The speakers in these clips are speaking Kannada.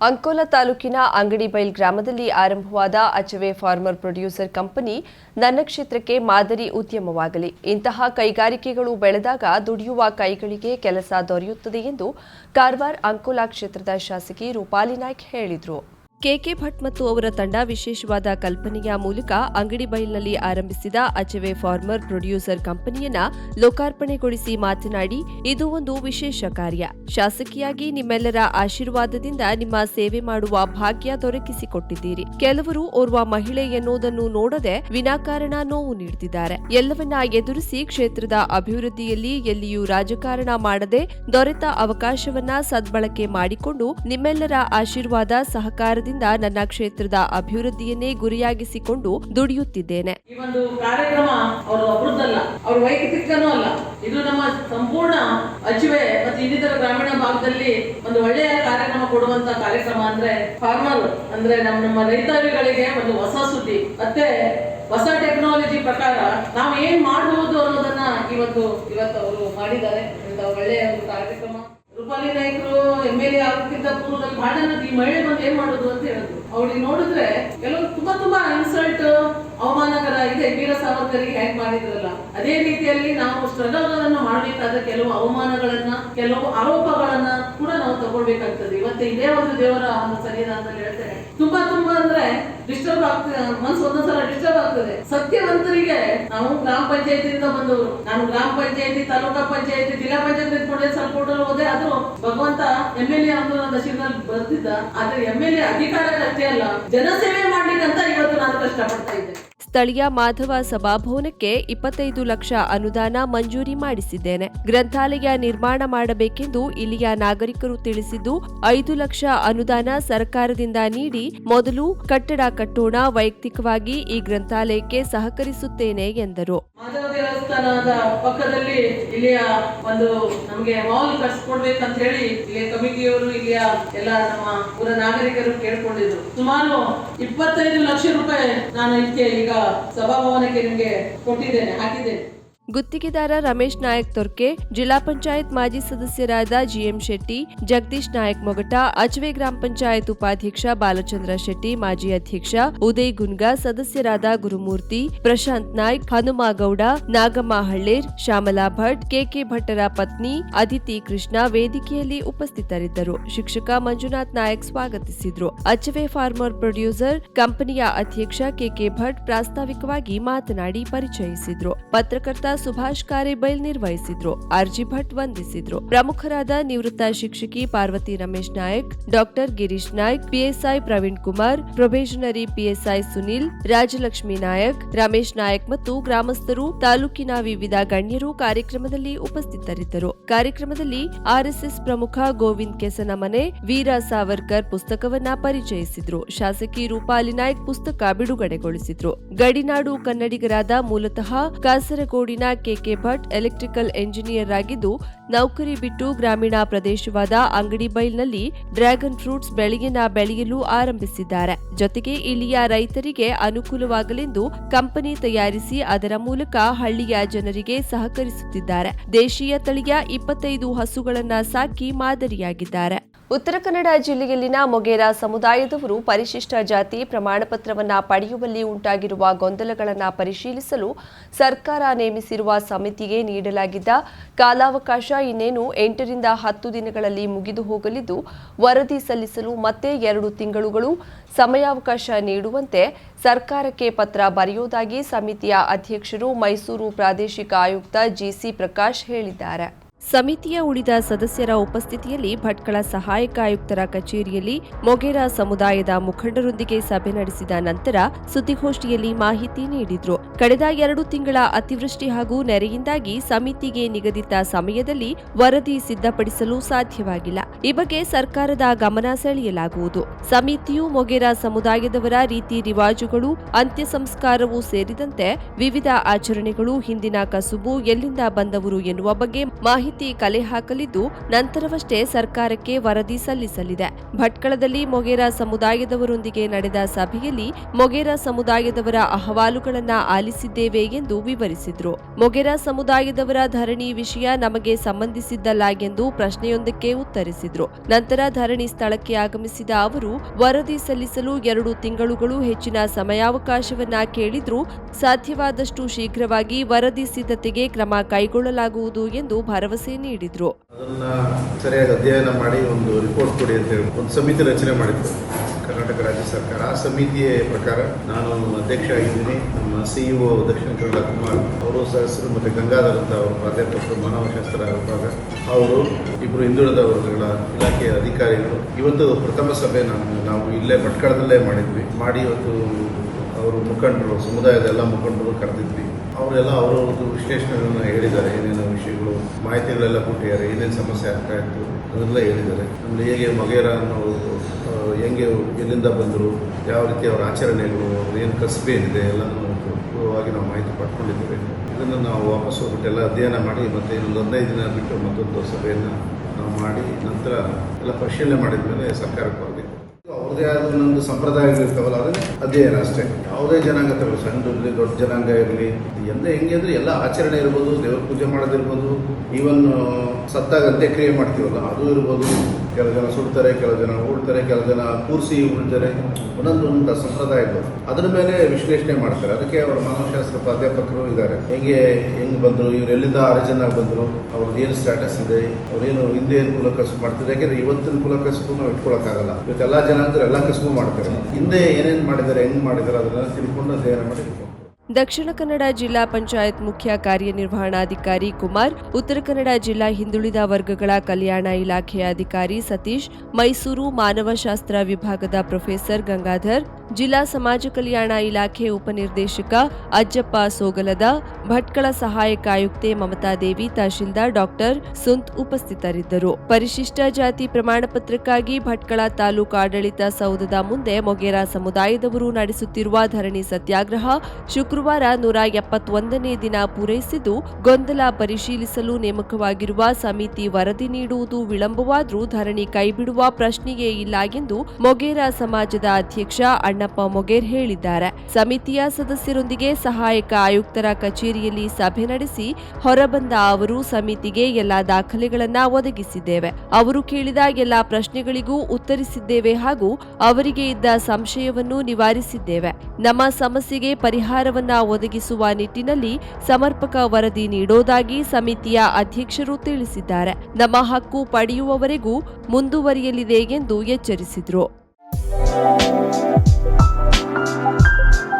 ಅಂಕೋಲ ತಾಲೂಕಿನ ಅಂಗಡಿಬೈಲ್ ಗ್ರಾಮದಲ್ಲಿ ಆರಂಭವಾದ ಅಚವೆ ಫಾರ್ಮರ್ ಪ್ರೊಡ್ಯೂಸರ್ ಕಂಪನಿ ನನ್ನ ಕ್ಷೇತ್ರಕ್ಕೆ ಮಾದರಿ ಉದ್ಯಮವಾಗಲಿ. ಇಂತಹ ಕೈಗಾರಿಕೆಗಳು ಬೆಳೆದಾಗ ದುಡಿಯುವ ಕೈಗಳಿಗೆ ಕೆಲಸ ದೊರೆಯುತ್ತದೆ ಎಂದು ಕಾರವಾರ ಅಂಕೋಲಾ ಕ್ಷೇತ್ರದ ಶಾಸಕಿ ರೂಪಾಲಿ ನಾಯ್ಕ್ ಹೇಳಿದರು. ಕೆಕೆ ಭಟ್ ಮತ್ತು ಅವರ ತಂಡ ವಿಶೇಷವಾದ ಕಲ್ಪನೆಯ ಮೂಲಕ ಅಂಗಡಿ ಬೈಲ್ನಲ್ಲಿ ಆರಂಭಿಸಿದ ಅಚವೆ ಫಾರ್ಮರ್ ಪ್ರೊಡ್ಯೂಸರ್ ಕಂಪನಿಯನ್ನ ಲೋಕಾರ್ಪಣೆಗೊಳಿಸಿ ಮಾತನಾಡಿ, ಇದು ಒಂದು ವಿಶೇಷ ಕಾರ್ಯ. ಶಾಸಕಿಯಾಗಿ ನಿಮ್ಮೆಲ್ಲರ ಆಶೀರ್ವಾದದಿಂದ ನಿಮ್ಮ ಸೇವೆ ಮಾಡುವ ಭಾಗ್ಯ ದೊರಕಿಸಿಕೊಟ್ಟಿದ್ದೀರಿ. ಕೆಲವರು ಓರ್ವ ಮಹಿಳೆ ಎನ್ನುವುದನ್ನು ನೋಡದೆ ವಿನಾಕಾರಣ ನೋವು ನೀಡುತ್ತಿದ್ದಾರೆ ಎಲ್ಲವನ್ನ ಎದುರಿಸಿ ಕ್ಷೇತ್ರದ ಅಭಿವೃದ್ಧಿಯಲ್ಲಿ ಎಲ್ಲಿಯೂ ರಾಜಕಾರಣ ಮಾಡದೆ ದೊರೆತ ಅವಕಾಶವನ್ನ ಸದ್ಬಳಕೆ ಮಾಡಿಕೊಂಡು ನಿಮ್ಮೆಲ್ಲರ ಆಶೀರ್ವಾದ ಸಹಕಾರದಿಂದ ನನ್ನ ಕ್ಷೇತ್ರದ ಅಭಿವೃದ್ಧಿಯನ್ನೇ ಗುರಿಯಾಗಿಸಿಕೊಂಡು ದುಡಿಯುತ್ತಿದ್ದೇನೆ. ಈ ಒಂದು ಕಾರ್ಯಕ್ರಮ ಅವರು ಒಬ್ರದ್ದಲ್ಲ ಅವ್ರ ವೈಯಕ್ತಿಕನೂ ಅಲ್ಲ. ಇದು ನಮ್ಮ ಸಂಪೂರ್ಣ ಅಚುವೆ ಮತ್ತು ಇನ್ನಿತರ ಗ್ರಾಮೀಣ ಭಾಗದಲ್ಲಿ ಒಂದು ಒಳ್ಳೆಯ ಕಾರ್ಯಕ್ರಮ ಕೊಡುವಂತ ಕಾರ್ಯಕ್ರಮ ಅಂದ್ರೆ ಫಾರ್ಮರ್ ಅಂದ್ರೆ ನಮ್ಮ ನಮ್ಮ ರೈತಾಭಿಗಳಿಗೆ ಒಂದು ಹೊಸ ಸುದ್ದಿ. ಮತ್ತೆ ಹೊಸ ಟೆಕ್ನಾಲಜಿ ಪ್ರಕಾರ ನಾವು ಏನ್ ಮಾಡಬಹುದು ಅನ್ನೋದನ್ನ ಇವತ್ತು ಇವತ್ತು ಅವರು ಮಾಡಿದ್ದಾರೆ. ಒಳ್ಳೆಯ ಒಂದು ಕಾರ್ಯಕ್ರಮ. ರೂಪಾಲಿ ನಾಯ್ಕರು, ಎಂ ಎಲ್ ಎ ಆಗೋಕ್ಕಿಂತ ಪೂರ್ವದಲ್ಲಿ ಬಹಳ ಈ ಮಹಿಳೆ ಬಂದು ಏನ್ ಮಾಡೋದು ಅಂತ ಹೇಳಿದ್ರು. ಅವಳಿಗೆ ನೋಡಿದ್ರೆ ಕೆಲವರು ತುಂಬಾ ತುಂಬಾ ಇನ್ಸಲ್ಟ್ ಅವಮಾನಕರ ಇದೆ. ವೀರ ಸಾವರ್ಕರಿಗೆ ಹ್ಯಾಂಗ್ ಮಾಡಿದ್ರಲ್ಲ. ಅದೇ ರೀತಿಯಲ್ಲಿ ನಾವು ಸ್ಟ್ರಗಲ್ಗಳನ್ನು ಮಾಡಬೇಕಾದ ಕೆಲವು ಅವಮಾನಗಳನ್ನ, ಕೆಲವು ಆರೋಪಗಳನ್ನ ಕೂಡ ನಾವು ತಗೊಳ್ಬೇಕಾಗ್ತದೆ. ಇವತ್ತು ಇದೇ ಒಂದು ದೇವರ ಒಂದು ಅಂತ ಹೇಳ್ತೇನೆ. ತುಂಬಾ ತುಂಬಾ ಅಂದ್ರೆ ಡಿಸ್ಟರ್ಬ್ ಆಗ್ತದೆ. ಮನ್ಸು ಒಂದೊಂದ್ಸಲ ಡಿಸ್ಟರ್ಬ್ ಆಗ್ತದೆ. ಸತ್ಯವಂತರಿಗೆ ನಾವು ಗ್ರಾಮ ಪಂಚಾಯತಿಯಿಂದ ಬಂದವರು. ನಾನು ಗ್ರಾಮ ಪಂಚಾಯತಿ, ತಾಲೂಕಾ ಪಂಚಾಯತಿ, ಜಿಲ್ಲಾ ಪಂಚಾಯತಿ ಹೋಟೆಲ್ ಹೋದೆ. ಅದು ಭಗವಂತ ಎಂ ಎಲ್ ಎ ಅನ್ನೋ ದಶಕದಲ್ಲಿ ಬರ್ತಿದ್ದ ಆದ್ರೆ ಎಂ ಎಲ್ ಎ ಅಧಿಕಾರಕ್ಕಷ್ಟೇ ಅಲ್ಲ, ಜನಸೇವೆ ಮಾಡ್ಲಿಕ್ಕಂತ ಇವತ್ತು ನಾನು ಕಷ್ಟಪಡ್ತಾ ಇದ್ದೆ. ಸ್ಥಳೀಯ ಮಾಧವ ಸಭಾಭವನಕ್ಕೆ ಇಪ್ಪತ್ತೈದು ಲಕ್ಷ ಅನುದಾನ ಮಂಜೂರಿ ಮಾಡಿಸಿದ್ದೇನೆ. ಗ್ರಂಥಾಲಯ ನಿರ್ಮಾಣ ಮಾಡಬೇಕೆಂದು ಇಲ್ಲಿಯ ನಾಗರಿಕರು ತಿಳಿಸಿದ್ದು, ಐದು ಲಕ್ಷ ಅನುದಾನ ಸರ್ಕಾರದಿಂದ ನೀಡಿ ಮೊದಲು ಕಟ್ಟಡ ಕಟ್ಟೋಣ ವೈಯಕ್ತಿಕವಾಗಿ ಈ ಗ್ರಂಥಾಲಯಕ್ಕೆ ಸಹಕರಿಸುತ್ತೇನೆ ಎಂದರು. ಮಾಧವ ದೇವಸ್ಥಾನದ ಪಕ್ಕದಲ್ಲಿ ಇಲ್ಲಿಯ ಒಂದು ನಮಗೆ ಮಾಲ್ ಕಟ್ಸ್ಕೊಡ್ಬೇಕಂತ ಹೇಳಿ ಇಲ್ಲಿಯ ಕಮಿಟಿಯವರು, ಇಲ್ಲಿಯ ಎಲ್ಲ ನಮ್ಮ ಊರ ನಾಗರಿಕರು ಕೇಳ್ಕೊಂಡಿದ್ರು. ಸುಮಾರು ಇಪ್ಪತ್ತೈದು ಲಕ್ಷ ರೂಪಾಯಿ ನಾನು ಇದಕ್ಕೆ ಈಗ ಸಭಾಭವನಕ್ಕೆ ನಿಮಗೆ ಕೊಟ್ಟಿದ್ದೇನೆ ಹಾಕಿದ್ದೇನೆ. ಗುತ್ತಿಗೆದಾರ ರಮೇಶ್ ನಾಯಕ್ ತೊರ್ಕೆ, ಜಿಲ್ಲಾ ಪಂಚಾಯತ್ ಮಾಜಿ ಸದಸ್ಯರಾದ ಜಿಎಂ ಶೆಟ್ಟಿ, ಜಗದೀಶ್ ನಾಯಕ್ ಮೊಗಟ ಅಚವೆ ಗ್ರಾಮ ಪಂಚಾಯತ್ ಉಪಾಧ್ಯಕ್ಷ ಬಾಲಚಂದ್ರ ಶೆಟ್ಟಿ, ಮಾಜಿ ಅಧ್ಯಕ್ಷ ಉದಯ್ ಗುನ್ಗಾ, ಸದಸ್ಯರಾದ ಗುರುಮೂರ್ತಿ ಪ್ರಶಾಂತ್ ನಾಯ್ಕ್, ಹನುಮಾಗೌಡ, ನಾಗಮ್ಮ ಹಳ್ಳೇರ್, ಶ್ಯಾಮಲಾ ಭಟ್, ಕೆಕೆ ಭಟ್ಟರ ಪತ್ನಿ ಅದಿತಿ ಕೃಷ್ಣ ವೇದಿಕೆಯಲ್ಲಿ ಉಪಸ್ಥಿತರಿದ್ದರು. ಶಿಕ್ಷಕ ಮಂಜುನಾಥ್ ನಾಯಕ್ ಸ್ವಾಗತಿಸಿದ್ರು. ಅಚವೆ ಫಾರ್ಮರ್ ಪ್ರೊಡ್ಯೂಸರ್, ಕಂಪನಿಯ ಅಧ್ಯಕ್ಷ ಕೆಕೆ ಭಟ್ ಪ್ರಾಸ್ತಾವಿಕವಾಗಿ ಮಾತನಾಡಿ ಪರಿಚಯಿಸಿದ್ರು. ಪತ್ರಕರ್ತ ಸುಭಾಷ್ ಕಾರೆಬೈಲ್ ನಿರ್ವಹಿಸಿದ್ರು. ಆರ್ಜಿ ಭಟ್ ವಂದಿಸಿದ್ರು. ಪ್ರಮುಖರಾದ ನಿವೃತ್ತ ಶಿಕ್ಷಕಿ Parvathi Ramesh Nayak, doctor Girish Nayak, PSI Praveen Kumar, probationary PSI Sunil, Rajalakshmi Nayak, Ramesh Nayak ಮತ್ತು ಗ್ರಾಮಸ್ಥರು, ತಾಲೂಕಿನ ವಿವಿಧ ಗಣ್ಯರು ಕಾರ್ಯಕ್ರಮದಲ್ಲಿ ಉಪಸ್ಥಿತರಿದ್ದರು. ಕಾರ್ಯಕ್ರಮದಲ್ಲಿ ಆರ್ಎಸ್ಎಸ್ ಪ್ರಮುಖ ಗೋವಿಂದ್ ಕೆಸನಮನೆ, ವೀರ ಸಾವರ್ಕರ್ ಪುಸ್ತಕವನ್ನ ಪರಿಚಯಿಸಿದ್ರು. ಶಾಸಕಿ ರೂಪಾಲಿ ನಾಯಕ್ ಪುಸ್ತಕ ಬಿಡುಗಡೆಗೊಳಿಸಿದ್ರು. ಗಡಿನಾಡು ಕನ್ನಡಿಗರಾದ ಮೂಲತಃ ಕಾಸರಗೋಡಿನ ಕೆಕೆ ಭಟ್ ಎಲೆಕ್ಟ್ರಿಕಲ್ ಎಂಜಿನಿಯರ್ ಆಗಿದ್ದು, ನೌಕರಿ ಬಿಟ್ಟು ಗ್ರಾಮೀಣ ಪ್ರದೇಶವಾದ ಅಂಗಡಿ ಬೈಲ್ನಲ್ಲಿ ಡ್ರ್ಯಾಗನ್ ಫ್ರೂಟ್ಸ್ ಬೆಳೆಯನ್ನ ಬೆಳೆಯಲು ಆರಂಭಿಸಿದ್ದಾರೆ. ಜೊತೆಗೆ ಇಲ್ಲಿಯ ರೈತರಿಗೆ ಅನುಕೂಲವಾಗಲೆಂದು ಕಂಪನಿ ತಯಾರಿಸಿ ಅದರ ಮೂಲಕ ಹಳ್ಳಿಯ ಜನರಿಗೆ ಸಹಕರಿಸುತ್ತಿದ್ದಾರೆ. ದೇಶೀಯ ತಳಿಯ ಇಪ್ಪತ್ತೈದು ಹಸುಗಳನ್ನ ಸಾಕಿ ಮಾದರಿಯಾಗಿದ್ದಾರೆ. ಉತ್ತರ ಕನ್ನಡ ಜಿಲ್ಲೆಯಲ್ಲಿನ ಮೊಗೇರಾ ಸಮುದಾಯದವರು ಪರಿಶಿಷ್ಟ ಜಾತಿ ಪ್ರಮಾಣಪತ್ರವನ್ನ ಪಡೆಯುವಲ್ಲಿ ಉಂಟಾಗಿರುವ ಗೊಂದಲಗಳನ್ನು ಪರಿಶೀಲಿಸಲು ಸರ್ಕಾರ ನೇಮಿಸಿರುವ ಸಮಿತಿಗೆ ನೀಡಲಾಗಿದ್ದ ಕಾಲಾವಕಾಶ ಇನ್ನೇನು ಎಂಟರಿಂದ ಹತ್ತು ದಿನಗಳಲ್ಲಿ ಮುಗಿದು ಹೋಗಲಿದ್ದು, ವರದಿ ಸಲ್ಲಿಸಲು ಮತ್ತೆ ಎರಡು ತಿಂಗಳುಗಳು ಸಮಯಾವಕಾಶ ನೀಡುವಂತೆ ಸರ್ಕಾರಕ್ಕೆ ಪತ್ರ ಬರೆಯುವುದಾಗಿ ಸಮಿತಿಯ ಅಧ್ಯಕ್ಷರು ಮೈಸೂರು ಪ್ರಾದೇಶಿಕ ಆಯುಕ್ತ ಜಿಸಿ ಪ್ರಕಾಶ್ ಹೇಳಿದ್ದಾರೆ. ಸಮಿತಿಯ ಉಳಿದ ಸದಸ್ಯರ ಉಪಸ್ಥಿತಿಯಲ್ಲಿ ಭಟ್ಕಳ ಸಹಾಯಕ ಆಯುಕ್ತರ ಕಚೇರಿಯಲ್ಲಿ ಮೊಗೇರಾ ಸಮುದಾಯದ ಮುಖಂಡರೊಂದಿಗೆ ಸಭೆ ನಡೆಸಿದ ನಂತರ ಸುದ್ದಿಗೋಷ್ಠಿಯಲ್ಲಿ ಮಾಹಿತಿ ನೀಡಿದ್ರು. ಕಳೆದ ಎರಡು ತಿಂಗಳ ಅತಿವೃಷ್ಟಿ ಹಾಗೂ ನೆರೆಯಿಂದಾಗಿ ಸಮಿತಿಗೆ ನಿಗದಿತ ಸಮಯದಲ್ಲಿ ವರದಿ ಸಿದ್ಧಪಡಿಸಲು ಸಾಧ್ಯವಾಗಿಲ್ಲ. ಈ ಬಗ್ಗೆ ಸರ್ಕಾರದ ಗಮನ ಸೆಳೆಯಲಾಗುವುದು. ಸಮಿತಿಯು ಮೊಗೇರಾ ಸಮುದಾಯದವರ ರೀತಿ ರಿವಾಜುಗಳು ಅಂತ್ಯ ಸಂಸ್ಕಾರವೂ ಸೇರಿದಂತೆ ವಿವಿಧ ಆಚರಣೆಗಳು ಹಿಂದಿನ ಕಸುಬು ಎಲ್ಲಿಂದ ಬಂದವರು ಎನ್ನುವ ಬಗ್ಗೆ ಮಾಹಿತಿ ಕಲೆ ಹಾಕಲಿದ್ದು, ನಂತರವಷ್ಟೇ ಸರ್ಕಾರಕ್ಕೆ ವರದಿ ಸಲ್ಲಿಸಲಿದೆ. ಭಟ್ಕಳದಲ್ಲಿ ಮೊಗೇರಾ ಸಮುದಾಯದವರೊಂದಿಗೆ ನಡೆದ ಸಭೆಯಲ್ಲಿ ಮೊಗೇರಾ ಸಮುದಾಯದವರ ಅಹವಾಲುಗಳನ್ನು ಆಲಿಸಿದ್ದೇವೆ ಎಂದು ವಿವರಿಸಿದರು. ಮೊಗೆರಾ ಸಮುದಾಯದವರ ಧರಣಿ ವಿಷಯ ನಮಗೆ ಸಂಬಂಧಿಸಿದ್ದಲ್ಲ ಎಂದು ಪ್ರಶ್ನೆಯೊಂದಕ್ಕೆ ಉತ್ತರಿಸಿದರು. ನಂತರ ಧರಣಿ ಸ್ಥಳಕ್ಕೆ ಆಗಮಿಸಿದ ಅವರು, ವರದಿ ಸಲ್ಲಿಸಲು ಎರಡು ತಿಂಗಳುಗಳು ಹೆಚ್ಚಿನ ಸಮಯಾವಕಾಶವನ್ನ ಕೇಳಿದ್ರು. ಸಾಧ್ಯವಾದಷ್ಟು ಶೀಘ್ರವಾಗಿ ವರದಿ ಸಿದ್ಧತೆಗೆ ಕ್ರಮ ಕೈಗೊಳ್ಳಲಾಗುವುದು ಎಂದು ಭರವಸೆ ನೀಡಿದರು. ಸಮಿತಿ ರಚನೆ ಮಾಡಿತ್ತು ಕರ್ನಾಟಕ ರಾಜ್ಯ ಸರ್ಕಾರ ಆ ಸಮಿತಿಯ ಪ್ರಕಾರ ನಾನು ಅಧ್ಯಕ್ಷ ಆಗಿದ್ದೀನಿ. ನಮ್ಮ ಸಿಇಒ ದಕ್ಷಿಣ ಕನ್ನಡ ಕುಮಾರ್ ಅವರು ಸಹಸ್ರ ಮತ್ತು ಗಂಗಾಧರ್ ಅಂತ ಅವರು ಪ್ರಾಧ್ಯಾಪಕರು ಮಾನವಶಾಸ್ತ್ರ ವಿಭಾಗ ಅವರು ಇಬ್ಬರು ಹಿಂದುಳಿದ ವರ್ಗಗಳ ಇಲಾಖೆಯ ಅಧಿಕಾರಿಗಳು. ಇವತ್ತು ಪ್ರಥಮ ಸಭೆ ನಾವು ನಾವು ಇಲ್ಲೇ ಭಟ್ಕಳದಲ್ಲೇ ಮಾಡಿದ್ವಿ. ಮಾಡಿ ಇವತ್ತು ಅವರು ಮುಖಂಡರು ಸಮುದಾಯದ ಎಲ್ಲ ಮುಖಂಡರು ಕರೆದಿದ್ವಿ. ಅವರೆಲ್ಲ ಅವರವ್ರದ್ದು ವಿಶ್ಲೇಷಣೆಗಳನ್ನು ಹೇಳಿದ್ದಾರೆ. ಏನೇನು ವಿಷಯಗಳು ಮಾಹಿತಿಗಳೆಲ್ಲ ಕೊಟ್ಟಿದ್ದಾರೆ. ಏನೇನು ಸಮಸ್ಯೆ ಆಗ್ತಾ ಇತ್ತು ಅದನ್ನೆಲ್ಲ ಹೇಳಿದ್ದಾರೆ. ಅಂದರೆ ಹೇಗೆ ಮೊಗೇರ ಅನ್ನೋರು ಆ, ಹೆಂಗೆ ಎಲ್ಲಿಂದ ಬಂದರು, ಯಾವ ರೀತಿ ಅವರ ಆಚರಣೆಗಳು ಏನು ಕಸಬೆ ಏನಿದೆ ಎಲ್ಲನೂ ಪೂರ್ವವಾಗಿ ನಾವು ಮಾಹಿತಿ ಪಡ್ಕೊಂಡಿದ್ದೇವೆ. ಇದನ್ನು ನಾವು ವಾಪಸ್ ಹೋಗ್ಬಿಟ್ಟು ಅಧ್ಯಯನ ಮಾಡಿ, ಮತ್ತೆ ಇನ್ನೊಂದು ಹದಿನೈದು ದಿನ ಬಿಟ್ಟು ಮತ್ತೊಂದು ಸಭೆಯನ್ನು ನಾವು ಮಾಡಿ, ನಂತರ ಎಲ್ಲ ಪರಿಶೀಲನೆ ಮಾಡಿದ ಮೇಲೆ ಸರ್ಕಾರಕ್ಕೆ ಬರಬೇಕು. ಅವ್ರದೇ ಆದ ಒಂದು ಸಂಪ್ರದಾಯಗಳಿರ್ತಾವಲ್ಲ ಅದನ್ನೇ ಅಧ್ಯಯನ ಅಷ್ಟೇ. ಯಾವುದೇ ಜನಾಂಗ ತಗೊಳ್ಳಿ ಸಣ್ಣ ಇರಲಿ, ದೊಡ್ಡ ಜನಾಂಗ ಇರಲಿ ಎಲ್ಲ ಹೆಂಗೆ ಅಂದರೆ ಎಲ್ಲ ಆಚರಣೆ ಇರ್ಬೋದು, ದೇವ್ರ ಪೂಜೆ ಮಾಡೋದಿರ್ಬೋದು ಈವನ್ ಸತ್ತಾಗ ಅಂತ್ಯಕ್ರಿಯೆ ಮಾಡ್ತೀವಲ್ಲ, ಅದು ಇರ್ಬೋದು. ಕೆಲವು ಜನ ಸುಡ್ತಾರೆ ಕೆಲವು ಜನ ಉಳ್ತಾರೆ ಕೆಲವು ಜನ ಕೂರಿಸಿ ಉಳ್ತಾರೆ. ಒಂದೊಂದು ಸಂಪ್ರದಾಯ ಸಂಪ್ರದಾಯಗಳು ಅದರ ಮೇಲೆ ವಿಶ್ಲೇಷಣೆ ಮಾಡ್ತಾರೆ. ಅದಕ್ಕೆ ಅವರ ಮಾನವಶಾಸ್ತ್ರ ಪ್ರಾಧ್ಯಾಪಕರು ಇದ್ದಾರೆ. ಹೆಂಗೆ, ಹೆಂಗ್ ಬಂದರು, ಇವ್ರು ಎಲ್ಲಿಂದ ಆರಿಜಿನ್ ಆಗಿ ಬಂದರು, ಅವ್ರದ್ದು ಏನು ಸ್ಟ್ಯಾಟಸ್ ಇದೆ ಅವ್ರೇನು ಹಿಂದೆ ಏನು ಕುಲ ಕಸು ಮಾಡ್ತಾರೆ ಯಾಕೆಂದ್ರೆ ಇವತ್ತಿನ ಕುಲ ಕಸಬು ನಾವು ಇಟ್ಕೊಳಕ್ಕಾಗಲ್ಲ. ಇವತ್ತು ಎಲ್ಲ ಜನ ಅಂದ್ರೆ ಎಲ್ಲ ಕಸಬು ಮಾಡ್ತಾರೆ. ಹಿಂದೆ ಏನೇನು ಮಾಡಿದ್ದಾರೆ, ಹೆಂಗ್ ಮಾಡಿದ್ದಾರೆ ಅದನ್ನ ತಿಳ್ಕೊಂಡು ಅಧ್ಯಯನ ಮಾಡಿ ದಕ್ಷಿಣ ಕನ್ನಡ ಜಿಲ್ಲಾ ಪಂಚಾಯತ್ ಮುಖ್ಯ ಕಾರ್ಯನಿರ್ವಹಣಾಧಿಕಾರಿ ಕುಮಾರ್, ಉತ್ತರ ಕನ್ನಡ ಜಿಲ್ಲಾ ಹಿಂದುಳಿದ ವರ್ಗಗಳ ಕಲ್ಯಾಣ ಇಲಾಖೆಯ ಅಧಿಕಾರಿ ಸತೀಶ್, ಮೈಸೂರು ಮಾನವಶಾಸ್ತ್ರ ವಿಭಾಗದ ಪ್ರೊಫೆಸರ್ ಗಂಗಾಧರ್, ಜಿಲ್ಲಾ ಸಮಾಜ ಕಲ್ಯಾಣ ಇಲಾಖೆ ಉಪನಿರ್ದೇಶಕ ಅಜ್ಜಪ್ಪ ಸೋಗಲದ, ಭಟ್ಕಳ ಸಹಾಯಕ ಆಯುಕ್ತೆ ಮಮತಾದೇವಿ ತಹಶೀಲ್ದಾರ್ ಡಾಕ್ಟರ್ ಸುಂತ್ ಉಪಸ್ಥಿತರಿದ್ದರು. ಪರಿಶಿಷ್ಟ ಜಾತಿ ಪ್ರಮಾಣ ಪತ್ರಕ್ಕಾಗಿ ಭಟ್ಕಳ ತಾಲೂಕು ಆಡಳಿತ ಸೌಧದ ಮುಂದೆ ಮೊಗೇರಾ ಸಮುದಾಯದವರು ನಡೆಸುತ್ತಿರುವ ಧರಣಿ ಸತ್ಯಾಗ್ರಹ ಶುಕ್ರವಾರ ನೂರ ಎಪ್ಪತ್ತೊಂದನೇ ದಿನ ಪೂರೈಸಿದ್ದು, ಗೊಂದಲ ಪರಿಶೀಲಿಸಲು ನೇಮಕವಾಗಿರುವ ಸಮಿತಿ ವರದಿ ನೀಡುವುದು ವಿಳಂಬವಾದರೂ ಧರಣಿ ಕೈಬಿಡುವ ಪ್ರಶ್ನೆಯೇ ಇಲ್ಲ ಎಂದು ಮೊಗೇರಾ ಸಮಾಜದ ಅಧ್ಯಕ್ಷ ಅಣ್ಣಪ್ಪ ಮೊಗೇರ್ ಹೇಳಿದ್ದಾರೆ. ಸಮಿತಿಯ ಸದಸ್ಯರೊಂದಿಗೆ ಸಹಾಯಕ ಆಯುಕ್ತರ ಕಚೇರಿಯಲ್ಲಿ ಸಭೆ ನಡೆಸಿ ಹೊರಬಂದ ಅವರು ಸಮಿತಿಗೆ ಎಲ್ಲಾ ದಾಖಲೆಗಳನ್ನು ಒದಗಿಸಿದ್ದೇವೆ. ಅವರು ಕೇಳಿದ ಎಲ್ಲಾ ಪ್ರಶ್ನೆಗಳಿಗೂ ಉತ್ತರಿಸಿದ್ದೇವೆ ಹಾಗೂ ಅವರಿಗೆ ಇದ್ದ ಸಂಶಯವನ್ನು ನಿವಾರಿಸಿದ್ದೇವೆ. ನಮ್ಮ ಸಮಸ್ಯೆಗೆ ಪರಿಹಾರವನ್ನ ಒದಗಿಸುವ ನಿಟ್ಟಿನಲ್ಲಿ ಸಮರ್ಪಕ ವರದಿ ನೀಡೋದಾಗಿ ಸಮಿತಿಯ ಅಧ್ಯಕ್ಷರು ತಿಳಿಸಿದ್ದಾರೆ. ನಮ್ಮ ಹಕ್ಕು ಪಡೆಯುವವರೆಗೂ ಮುಂದುವರಿಯಲಿದೆ ಎಂದು ಎಚ್ಚರಿಸಿದರು.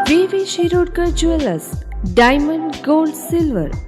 VV Shirodkar jewellers, diamond, gold, silver.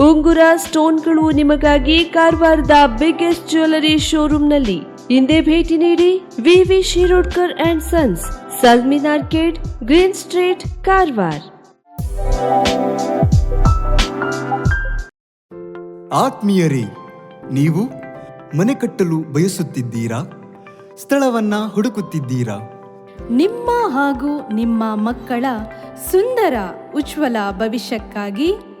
ಉಂಗುರ ಸ್ಟೋನ್ಗಳು ನಿಮಗಾಗಿ ಕಾರವಾರದ ಬಿಗ್ಗೆಸ್ಟ್ ಜ್ಯುವೆಲರಿ ಶೋರೂಮ್ನಲ್ಲಿ ಹಿಂದೆ ಭೇಟಿ ನೀಡಿ VV Shirodkar and sons Salmin arcade green street Karwar ಆತ್ಮೀಯರೇ ನೀವು ಮನೆ ಕಟ್ಟಲು ಬಯಸುತ್ತಿದ್ದೀರಾ? ಸ್ಥಳವನ್ನ ಹುಡುಕುತ್ತಿದ್ದೀರಾ? ನಿಮ್ಮ ಹಾಗೂ ನಿಮ್ಮ ಮಕ್ಕಳ ಸುಂದರ ಉಜ್ವಲ ಭವಿಷ್ಯಕ್ಕಾಗಿ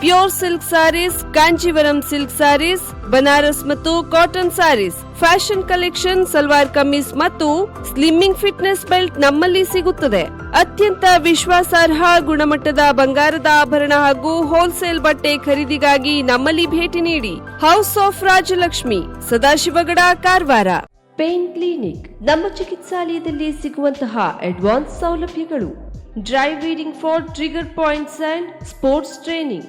pure silk sarees Kanjeevaram silk sarees Banaras ಮತ್ತು cotton sarees fashion collection salwar kameez ಮತ್ತು ಸ್ಲಿಮ್ಮಿಂಗ್ ಫಿಟ್ನೆಸ್ ಬೆಲ್ಟ್ ನಮ್ಮಲ್ಲಿ ಸಿಗುತ್ತದೆ ಅತ್ಯಂತ ವಿಶ್ವಾಸಾರ್ಹ ಗುಣಮಟ್ಟದ ಬಂಗಾರದ ಆಭರಣ ಹಾಗೂ ಹೋಲ್ಸೇಲ್ ಬಟ್ಟೆ ಖರೀದಿಗಾಗಿ ನಮ್ಮಲ್ಲಿ ಭೇಟಿ ನೀಡಿ house of Rajalakshmi Sadashivgad Karwar pain clinic ನಮ್ಮ ಚಿಕಿತ್ಸಾಲಯದಲ್ಲಿ ಸಿಗುವಂತಹ ಅಡ್ವಾನ್ಸ್ ಸೌಲಭ್ಯಗಳು dry needling for trigger points and sports training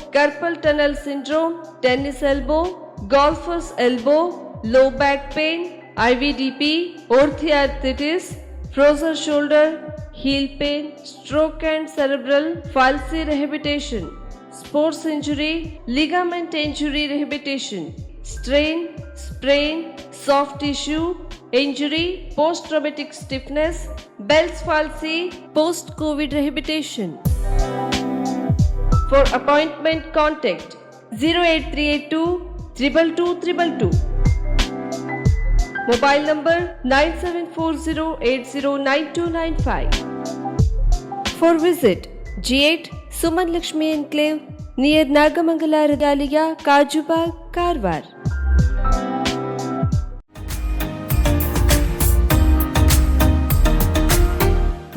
carpal tunnel syndrome, tennis elbow, golfer's elbow, low back pain, IVDP, orthoarthritis, frozen shoulder, heel pain, stroke and cerebral palsy rehabilitation sports injury, ligament injury rehabilitation, strain, sprain, soft tissue, injury, post traumatic stiffness, Bell's palsy, post COVID rehabilitation. For appointment, contact 08382 222 Mobile number 9740809295. For visit G8 Suman Lakshmi Enclave near Nagamangala Radaliya, Kajubag, Karwar.